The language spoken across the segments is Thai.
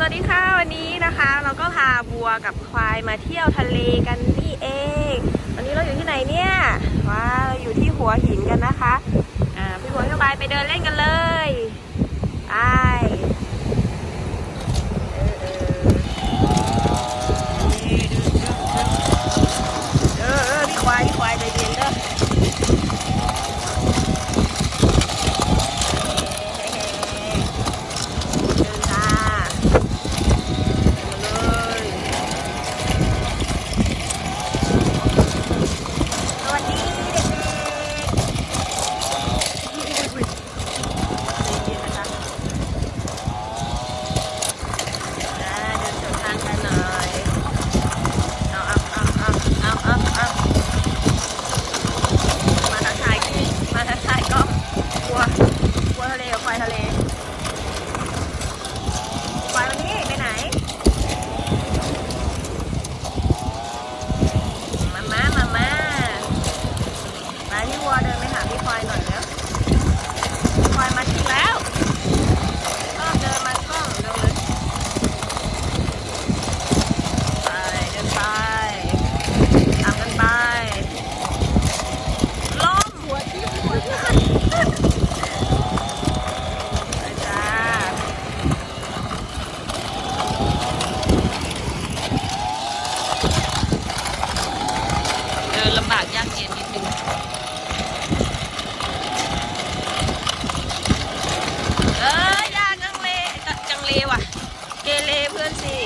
สวัสดีค่ะวันนี้นะคะ เราก็พาบัวกับควายมาเที่ยวทะเลกันนี่เอง วันนี้เราอยู่ที่ไหนเนี่ยว้าเราอยู่ที่หัวหินกันนะคะอ่าพี่บัวพี่บายไปเดินเล่นกันเลยไปเออเออเออเออพี่ควายพี่ควายใจเย็นเด้อเดินจ้า เลยสวัสดีเด็กๆอุ๊ยใจเย็นนะคะอ่าเดินสวนทางกันหน่อย เอาเอาเอาเอาเอาเอาเอามาทักทายมาทักทายก็กลัวกลัวทะเลกับควายทะเลควายวันนี้ไปไหน มาม่ามาม่ามาพี่วัวเดินไปหาพี่ควายหน่อยแล้วควายมาถึงแล้วก็เดินมากล้องเดินเลยไปเดินไปตามกันไปล้มหัวที่หัวไปจ้า เดินลำบากยากเย็นนิดนึงเออยากจังเลจังเลว่ะ เกเรเพื่อนสิ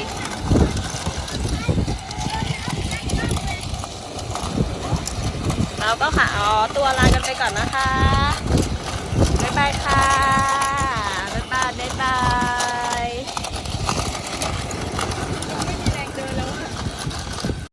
เราก็ค่ะอ๋อตัวลากันไปก่อนนะคะ บ๊ายบายค่ะ